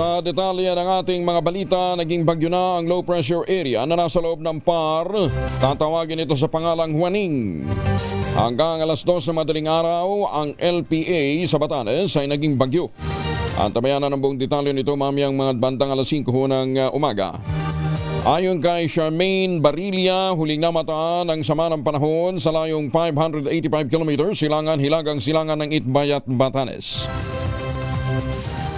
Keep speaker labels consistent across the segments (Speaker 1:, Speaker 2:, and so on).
Speaker 1: Sa detalye ng ating mga balita, naging bagyo na ang low pressure area na nasa loob ng PAR. Tatawagin ito sa pangalang Huaning. Hanggang alas 2 sa madaling araw, ang LPA sa Batanes ay naging bagyo. At tabayan na ng buong detalye nito mamayang mga bandang alas 5 ho ng uh, umaga. Ayon kay Charmaine Barilla, huling namataan ang sama ng panahon sa layong 585 km silangan hilagang silangan ng Itbayat, Batanes.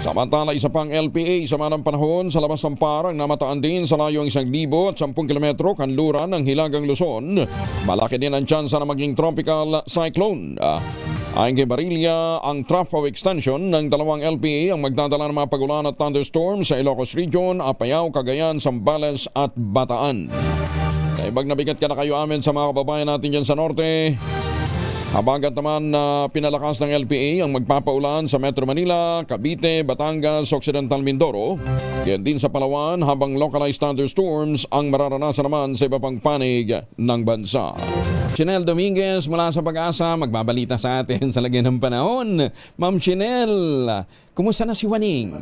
Speaker 1: Samantala, isa pang LPA sa manang panahon sa labas ng parang namataan din sa layong 1,000 at 10 kilometro kanluran ng Hilagang Luzon. Malaki din ang tsansa na maging tropical cyclone. Ah, Ayon kay Barilla, ang of extension ng dalawang LPA ang magdadala ng mga pagulan at thunderstorms sa Ilocos Region, Apayao, Cagayan, Zambales at Bataan. Kaibag na bigat ka na kayo amin sa mga kababayan natin dyan sa norte. Habagat naman na pinalakas ng LPA ang magpapaulan sa Metro Manila, Cavite, Batangas, Occidental Mindoro. Yan din sa Palawan habang localized thunderstorms ang mararanasan naman sa iba pang panig ng bansa. Chanel Dominguez mula sa Pag-asa magbabalita sa atin sa lagyan ng panahon. Ma'am Chanel, kumusta na si Waning?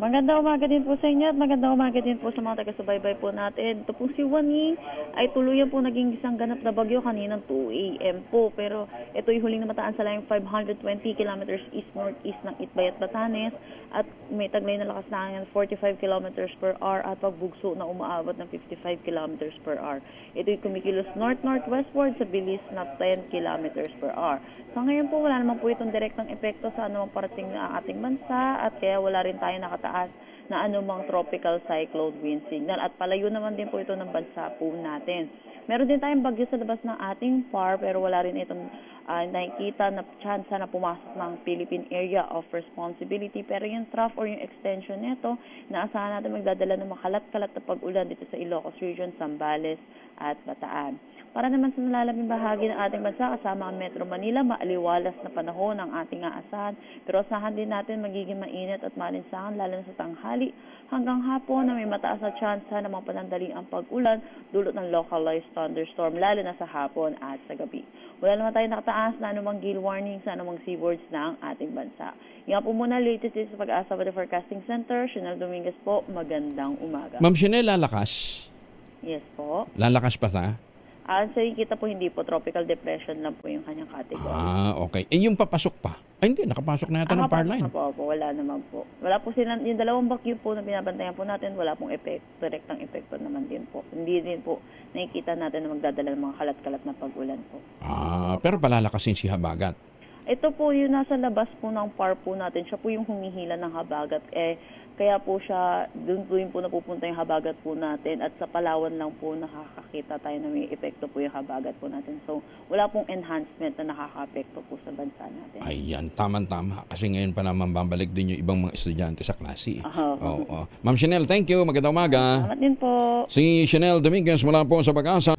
Speaker 2: Magandang umaga din po sa inyo at magandang umaga din po sa mga taga-subaybay po natin. Ito po si Wani ay tuluyan po naging isang ganap na bagyo kaninang 2 a.m. po. Pero ito yung huling namataan sa layong 520 kilometers east-northeast ng Itbayat, Batanes at may taglay na lakas na hangin 45 kilometers per hour at pagbugso na umaabot ng 55 kilometers per hour. Ito yung kumikilos north-northwestward sa bilis na 10 kilometers per hour. So ngayon po wala naman po itong direktang epekto sa anumang parating na ating bansa at kaya wala rin tayo nakataas us. Na anumang tropical cyclone wind signal at palayo naman din po ito ng bansa po natin. Meron din tayong bagyo sa labas ng ating PAR pero wala rin itong ah, nakikita na chance na pumasok ng Philippine Area of Responsibility pero yung trough or yung extension nito naasahan natin magdadala ng makalat-kalat na pag-ulan dito sa Ilocos Region, Zambales at Bataan. Para naman sa nalalabing bahagi ng ating bansa kasama ang Metro Manila, maaliwalas na panahon ang ating aasahan. Pero asahan din natin magiging mainit at malinsangan lalo na sa tanghali hanggang hapon na may mataas na tsansa ng mga panandaling ang pag-ulan dulot ng localized thunderstorm lalo na sa hapon at sa gabi. Wala naman tayo nakataas na anumang gale warning sa anumang seaboards ng ating bansa. Yan po muna latest sa Pag-asa Weather Forecasting Center. Chanel Dominguez po, magandang umaga.
Speaker 1: Ma'am Chanel, lalakas?
Speaker 2: Yes po.
Speaker 1: Lalakas pa ta?
Speaker 2: Ah, sa kita po hindi po tropical depression lang po yung kanyang category.
Speaker 1: Ah, okay. Eh, yung papasok pa? Ay, hindi. Nakapasok na yata ng power line.
Speaker 2: Opo, opo, wala naman po. Wala po sila, yung dalawang bagyo po na binabantayan po natin, wala pong effect, direktang epekto naman din po. Hindi din po nakikita natin na magdadala ng mga kalat-kalat na pag-ulan po.
Speaker 1: Ah, pero palalakasin si Habagat.
Speaker 2: Ito po yung nasa labas po ng par po natin, siya po yung humihila ng habagat. Eh, kaya po siya, doon po yung po napupunta yung habagat po natin at sa Palawan lang po nakakakita tayo na may epekto po yung habagat po natin. So, wala pong enhancement na nakaka-apekto po sa bansa natin.
Speaker 1: Ayan, tama-tama. Kasi ngayon pa naman babalik din yung ibang mga estudyante sa klase.
Speaker 2: Oo.
Speaker 1: Oo. Ma'am Chanel, thank you. Magandang umaga.
Speaker 2: Salamat din po.
Speaker 1: Si Chanel Dominguez mula po sa Pag-asa.